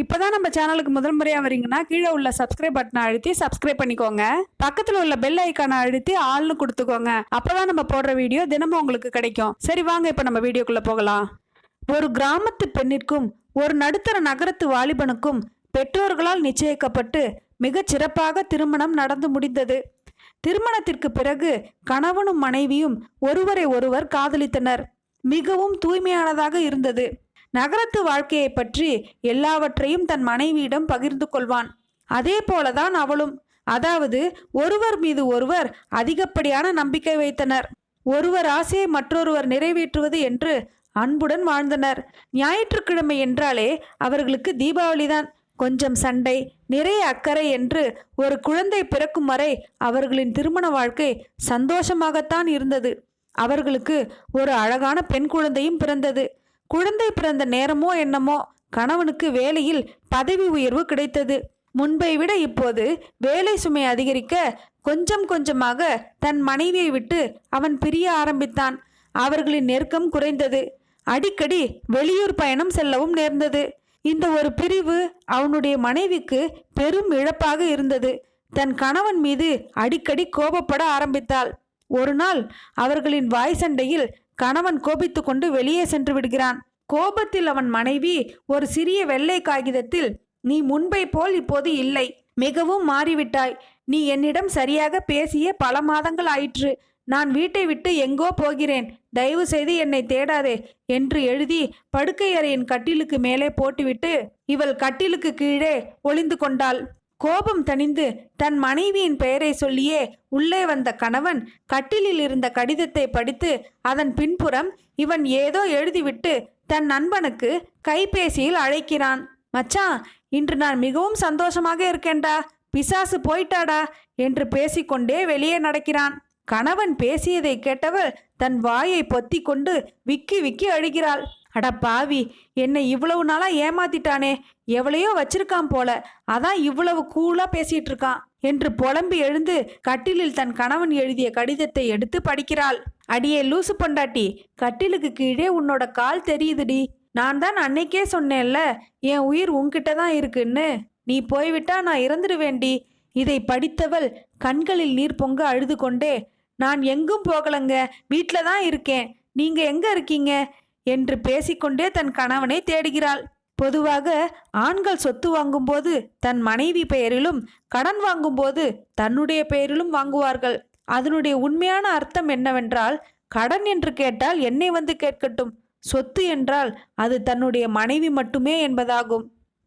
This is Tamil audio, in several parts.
இப்போதான் நம்ம சேனலுக்கு முதல் முறையாக வரீங்கன்னா கீழே உள்ள சப்ஸ்கிரைப் பட்டனை அழுத்தி சப்ஸ்கிரைப் பண்ணிக்கோங்க. பக்கத்தில் உள்ள பெல் ஐக்கானை அழுத்தி ஆள்னு கொடுத்துக்கோங்க. அப்பதான் நம்ம போடுற வீடியோ தினமும் உங்களுக்கு கிடைக்கும். சரி வாங்க இப்போ நம்ம வீடியோக்குள்ளே போகலாம். ஒரு கிராமத்து பெண்ணிற்கும் ஒரு நடுத்தர நகரத்து வாலிபனுக்கும் பெற்றோர்களால் நிச்சயிக்கப்பட்டு மிகச் சிறப்பாக திருமணம் நடந்து முடிந்தது. திருமணத்திற்கு பிறகு கணவனும் மனைவியும் ஒருவரை ஒருவர் காதலித்தனர். மிகவும் தூய்மையானதாக இருந்தது. நகரத்து வாழ்க்கையை பற்றி எல்லாவற்றையும் தன் மனைவியிடம் பகிர்ந்து கொள்வான். அதே போலதான் அவளும். அதாவது ஒருவர் மீது ஒருவர் அதிகப்படியான நம்பிக்கை வைத்தனர். ஒருவர் ஆசையை மற்றொருவர் நிறைவேற்றுவது என்று அன்புடன் வாழ்ந்தனர். ஞாயிற்றுக்கிழமை என்றாலே அவர்களுக்கு தீபாவளிதான். கொஞ்சம் சண்டை நிறைய அக்கறை என்று ஒரு குழந்தை பிறக்கும் வரை அவர்களின் திருமண வாழ்க்கை சந்தோஷமாகத்தான் இருந்தது. அவர்களுக்கு ஒரு அழகான பெண் குழந்தையும் பிறந்தது. குழந்தை பிறந்த நேரமோ என்னமோ கணவனுக்கு வேலையில் பதவி உயர்வு கிடைத்தது. முன்பை விட இப்போது வேலை சுமை அதிகரிக்க கொஞ்சம் கொஞ்சமாக தன் மனைவியை விட்டு அவன் பிரிய ஆரம்பித்தான். அவர்களின் நெருக்கம் குறைந்தது. அடிக்கடி வெளியூர் பயணம் செல்லவும் நேர்ந்தது. இந்த ஒரு பிரிவு அவனுடைய மனைவிக்கு பெரும் இழப்பாக இருந்தது. தன் கணவன் மீது அடிக்கடி கோபப்பட ஆரம்பித்தாள். ஒரு நாள் அவர்களின் வாய் சண்டையில் கணவன் கோபித்துக்கொண்டு வெளியே சென்று விடுகிறான். கோபத்தில் அவன் மனைவி ஒரு சிறிய வெள்ளை காகிதத்தில் நீ முன்பை போல் இப்போது இல்லை. மிகவும் மாறிவிட்டாய். நீ என்னிடம் சரியாக பேசிய பல மாதங்கள் ஆயிற்று. நான் வீட்டை விட்டு எங்கோ போகிறேன். தயவு செய்து என்னை தேடாதே என்று எழுதி படுக்கையறையின் கட்டிலுக்கு மேலே போட்டுவிட்டு இவள் கட்டிலுக்கு கீழே ஒளிந்து கொண்டாள். கோபம் தணிந்து தன் மனைவியின் பெயரை சொல்லியே உள்ளே வந்த கணவன் கட்டிலில் இருந்த கடிதத்தை படித்து அதன் பின்புறம் இவன் ஏதோ எழுதிவிட்டு தன் நண்பனுக்கு கைபேசியில் அழைக்கிறான். மச்சான் இன்று நான் மிகவும் சந்தோஷமாக இருக்கேன்டா. பிசாசு போயிட்டாடா என்று பேசிக்கொண்டே வெளியே நடக்கிறான். கணவன் பேசியதை கேட்டவள் தன் வாயை பொத்தி கொண்டு விக்கி விக்கி அழுகிறாள். அட பாவி என்னை இவ்வளவு நாளா ஏமாத்திட்டானே எவ்வளையோ வச்சிருக்கான் போல அதான் இவ்வளவு கூலா பேசிட்டு இருக்கான் என்று புலம்பி எழுந்து கட்டிலில் தன் கணவன் எழுதிய கடிதத்தை எடுத்து படிக்கிறாள். அடியே லூசு பொண்டாட்டி கட்டிலுக்கு கீழே உன்னோட கால் தெரியுதுடி. நான் தான் அன்னைக்கே சொன்னேன்ல என் உயிர் உன்கிட்ட தான் இருக்குன்னு. நீ போய்விட்டா நான் இறந்துடுவேண்டி இதை படித்தவள் கண்களில் நீர் பொங்க அழுது கொண்டே நான் எங்கும் போகலங்க வீட்டில் தான் இருக்கேன். நீங்கள் எங்கே இருக்கீங்க? என்று பேசிக்கொண்டே தன் கணவனை தேடுகிறாள். பொதுவாக ஆண்கள் சொத்து வாங்கும்போது தன் மனைவி பெயரிலும் கடன் வாங்கும்போது தன்னுடைய பெயரிலும் வாங்குவார்கள். அதனுடைய உண்மையான அர்த்தம் என்னவென்றால் கடன் என்று கேட்டால் என்னை வந்து கேட்கட்டும். சொத்து என்றால் அது தன்னுடைய மனைவி மட்டுமே என்பதாகும்.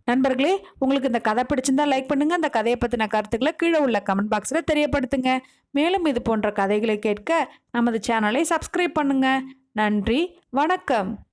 நண்பர்களே உங்களுக்கு இந்த கதை பிடிச்சிருந்தா லைக் பண்ணுங்க. அந்த கதையை பற்றின கருத்துக்களை கீழே உள்ள கமெண்ட் பாக்ஸில் தெரியப்படுத்துங்க. மேலும் இது போன்ற கதைகளை கேட்க நமது சேனலை சப்ஸ்கிரைப் பண்ணுங்கள் நன்றி. வணக்கம்.